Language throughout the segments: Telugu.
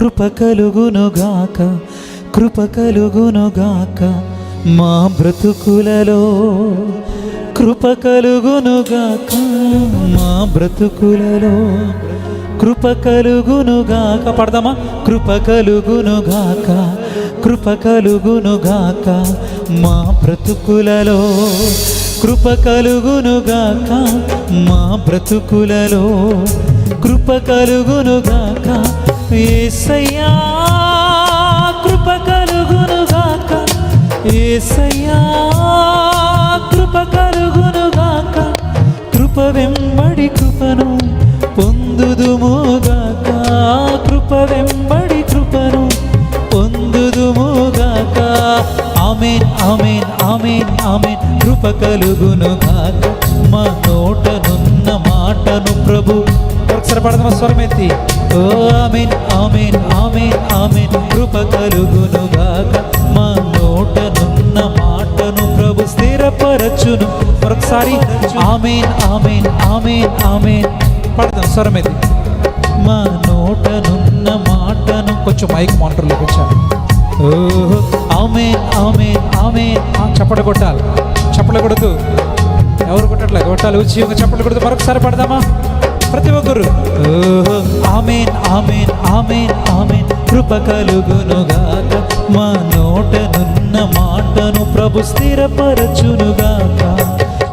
కృప కలుగునుగాక కృప కలుగునుగాక మా బ్రతుకులలో. కృప కలుగునుగాక మా బ్రతుకులలో. కృప కలుగునుగాక పడదామా? కృప కలుగునుగాక కృప కలుగునుగాక మా బ్రతుకులలో. కృప కలుగునుగాక మా బ్రతుకులలో. కృప కలుగునుగాక ఏసయ్యా కృప కలుగునుగాక. ఏసయ్యా కృప కలుగునుగాక. కృప వెంబడి కృపను పొందుదుముగాక. కృప వెంబడి కృపను పొందుదుముగాక. Amen amen amen amen. కృప కలుగునుగాక. మా నోటను మాటను ప్రభు. ఒకసారి పడదాం స్వరం ఎత్తి ఓ ఆమెన్ ఆమెన్ ఆమెన్ ఆమెన్. కృప కలుగునుగాక మా నోటనున్న మాటను ప్రభు స్థిరపరచును. మరొకసారి ఆమెన్ ఆమెన్ ఆమెన్ ఆమెన్. పడదాం స్వరమెత్తి. మా నోటనున్న మాటను కొంచెం మైక్ మాంటర్లోకి వచ్చాను. ఓహో ఆమెన్ ఆమెన్ ఆమెన్. ఆ, చప్పట కొట్టాలి. చప్పట కొడుతూ. ఎవరు కొట్టట్లే కొట్టాలి వచ్చి ఒక చప్పట్లు కొడితే మరొకసారి పడదామా? ప్రతి ఒక్కరు. ఓహో. Amen amen amen amen. కృప కలుగునుగాక మా నోటనున్న మాటను ప్రభు స్థిరపరచునుగాక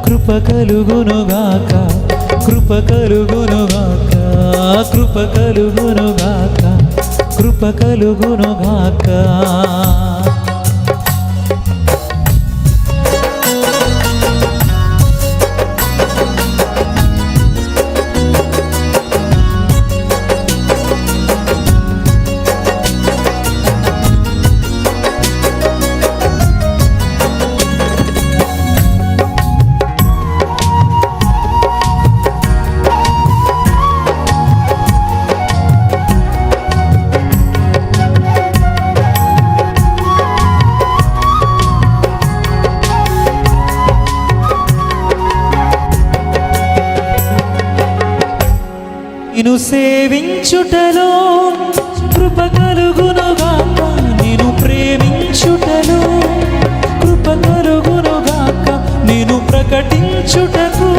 కృప కలుగునుగాక కృప కలుగునుగాక కృప కలుగునుగాక కృప కలుగునుగాక నిన్ను సేవించుటలో కృప కలుగునుగాక నేను ప్రేమించుటలో కృప కలుగునుగాక. నేను ప్రకటించుటకు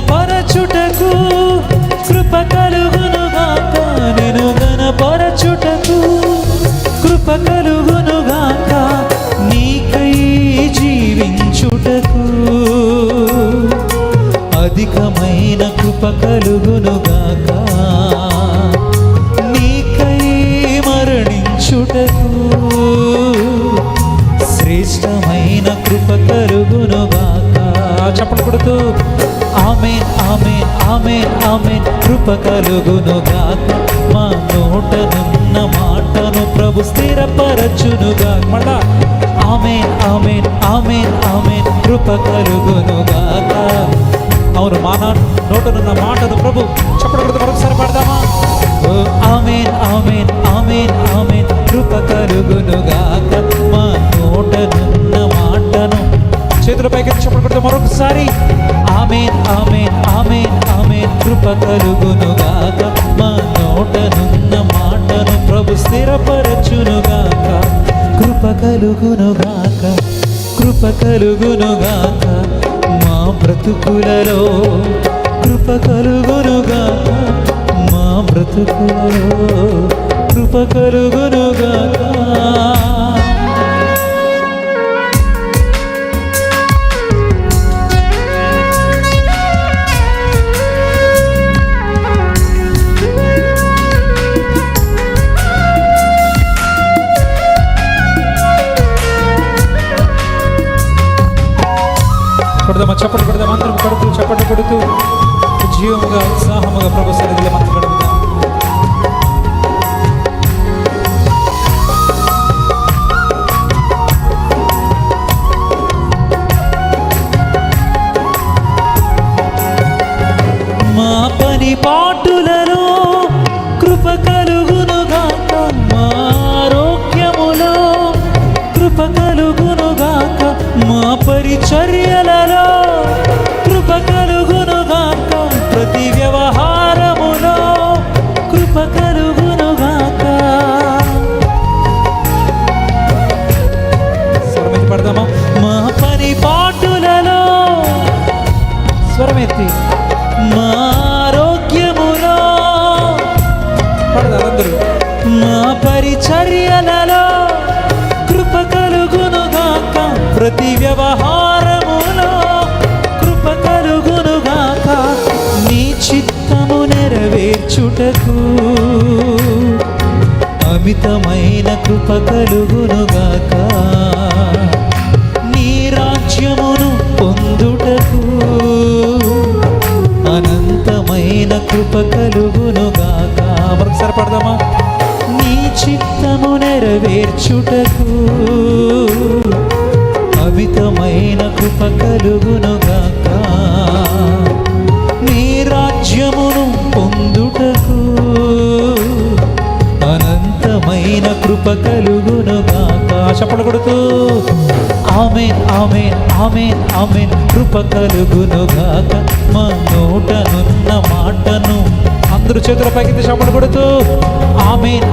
గణపరచుటకు కృప కలుగునుగాక నేను గణపరచుటకు కృప కలుగునుగాక నీకై జీవించుటకు అధికమైన కృప కలుగునుగాక ఆమెన్ ఆమెన్ ఆమెన్ కృప కలుగునుగాక మా నోటనున్న మాటను ప్రభు స్థిరపరచునుగా మళ్ళా. ఆమెన్ ఆమెన్ ఆమెన్ ఆమెన్ కృప కలుగునుగాక అవును మా నా నోటనున్న మాటను ప్రభు చప్పలు కొడుతూ మరొకసారి పాడదామా? ఆమెన్ ఆమెన్ ఆమెన్ ఆమెన్ కృప కలుగునుగాక మా నోటనున్న మాటను చేతుల పైకి చప్పలు కొడుతూ మరొకసారి. ఆమెన్ ఆమెన్ ఆమెన్ కృప కలుగునుగాక. మా నోటనున్న మాటను ప్రభు స్థిరపరచునుగాక. కృప కలుగునుగాక. కృప కలుగునుగాక. మా బ్రతుకులలో కృప కలుగునుగాక. మా బ్రతుకులలో కృప కలుగునుగాక. కొడదామా చప్పట్లు కొడదాం అందరం కొడుతూ చప్పట్లు కొడుతూ జీవముగా ఉత్సాహముగా ప్రభు సన్నిధిలో మనం పరిచర్యలలో కృప కలుగునుగాక ప్రతి వ్యవహారములో కృప కలుగునుగాక నీ చిత్తము నెరవేర్చుటకు అమితమైన కృప కలుగునుగాక. తీర్చుటకు అమితమైన కృప కలుగునుగాక. నీ రాజ్యమును పొందుటకు అనంతమైన కృప కలుగునుగాక. చప్పలు కొడుతూ ఆమెన్ ఆమెన్ ఆమెన్ ఆమెన్ కృప కలుగునుగాక. మా నోటనున్న మాటను అందరూ చేతుల పైకి చప్పలు కొడుతూ ఆమెన్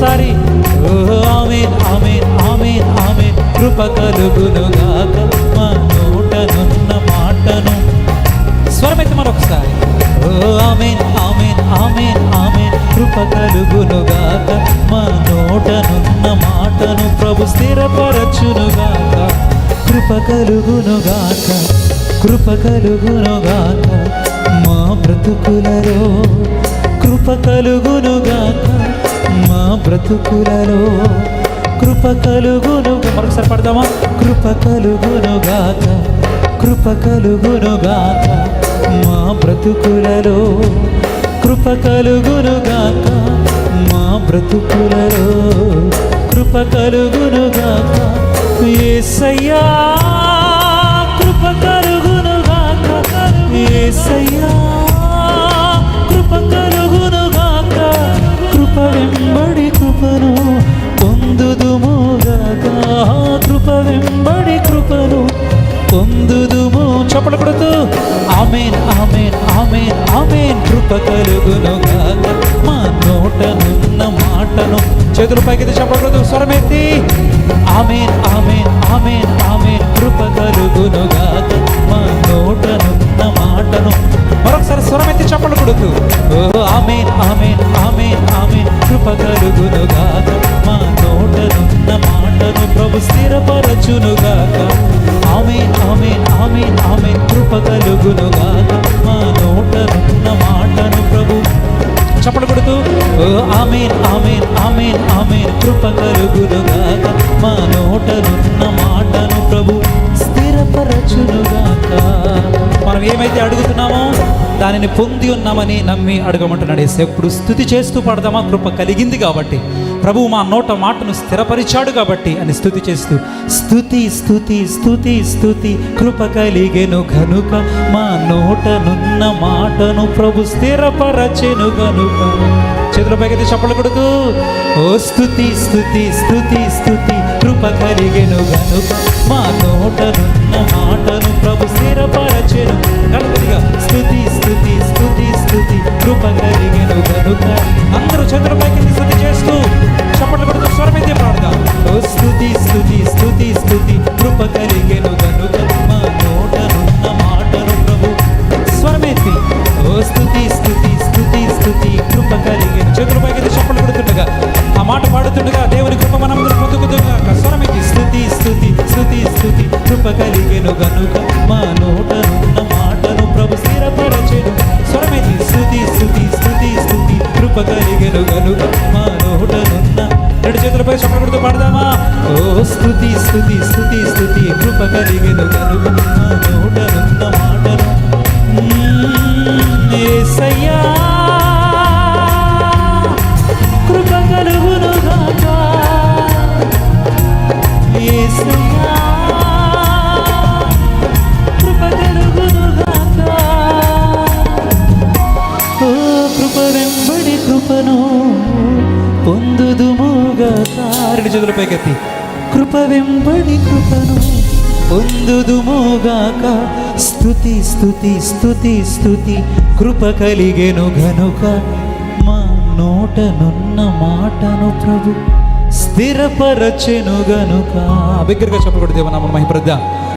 ఒక్కసారి. Amen amen amen amen. కృప కలుగునుగాక మా నోటనున్న మాటను. స్వరమైతే మరొకసారి. ఓ ఆమెన్ ఆమెన్ ఆమెన్ ఆమెన్. కృప కలుగునుగాక మా నోటనున్న మాటను ప్రభు స్థిరపరచునుగాక కృప కలుగునుగాక కృప కలుగునుగాక మా బ్రతుకులలో కృప కలుగునుగాక మా బ్రతుకులలో కృప కలుగును. మరొకసారి పడదామా? కృప కలుగునుగాక కృప కలుగునుగాక మా బ్రతుకులలో కృప కలుగునుగాక మా బ్రతుకులలో కృప కలుగునుగాక యేసయ్యా నోటనున్న మాటను చేతులు పైకి చెప్పకూడదు. కొడుతూ స్వరమెత్తి ఆమెన్ ఆమెన్ ఆమెన్ ఆమెన్. కృప కలుగునుగాక మా నోటనున్న మాటను మరొకసారి స్వరమెత్తి చెప్పకూడదు. ఓ ఆమెన్ ఆమెన్ ఆమెన్ ఆమెన్. కృప కలుగునుగాక మా నోటనున్న మాటను ప్రభు స్థిరపరచునుగాక. Amen amen amen amen. కృప కలుగునుగాక మా నోటనున్న మాటను ప్రభు చెప్పకూడదు. ఓ ఆమెన్ ఆమెన్ ఆమెన్ ఆమెన్. కృప కలుగునుగాక మా నోటనున్న మాటను ప్రభు స్థిరపరచునుగాక. మనం ఏమైతే అడుగుతున్నామో దానిని పొంది ఉన్నామని నమ్మి అడగమంటున్నాడు యేసు. ఎప్పుడు స్థుతి చేస్తూ పడదామా? కృప కలిగింది కాబట్టి. ప్రభువు మా నోట మాటను స్థిరపరిచాడు కాబట్టి అని స్థుతి చేస్తూ స్థుతి స్థుతి స్థుతి స్థుతి కృప కలిగెను గనుక మా నోటనున్న మాటను ప్రభు స్థిరపరచెను గనుక. చేతుల పైకి చప్పలు కొడుతూ ఓ స్థుతి స్థుతి స్థుతి స్థుతి కృప కలిగెను గనుక మా నోటనున్న మాటను ప్రభు స్థిరపరచెను. కనుక స్థుతి స్థుతి స్థుతి స్థుతి కృప కలిగెను గనుక అందరూ చేతుల స్థుతి చేస్తూ చప్పట్లు కొడుతూ స్వరమైతే పాడదాం. ఓ స్థుతి స్థుతి స్థుతి స్థుతి కృప కలిగెను గనుక మా నోటనున్న మాటను ప్రభు. స్వరమెత్తి ఓ స్థుతి స్థుతి స్థుతి స్థుతి కృప కలిగిన చేతుల చప్పట్లు చప్పలు కొడుతుండగా ఆ మాట పాడుతుండగా దేవుని కృప మనందరూ పొందుకుతుండగా స్వరమెత్తి స్థుతి స్థుతి స్థుతి స్థుతి కృప కలిగెను గనుక మా కలిగెను గనుక మా నోటనున్న రెండు చేతులపై చప్పలు పాడదామా? ఓ స్థుతి స్థుతి స్థుతి స్థుతి కృప కలిగెను గనుక మా నోటనున్న మాటను ఏసయ్యా. రెండు చేతుల పైకెత్తి. కృప వెంబడి కృపను పొందుదుమోగాక స్థుతి స్థుతి స్థుతి స్థుతి కృప కలిగెను గనుక మా నోటనున్న మాటను ప్రభు స్థిరపరచెను గనుక బిగ్గరగా చెప్పకూడదు దేవనామం మహిప్రద్ద.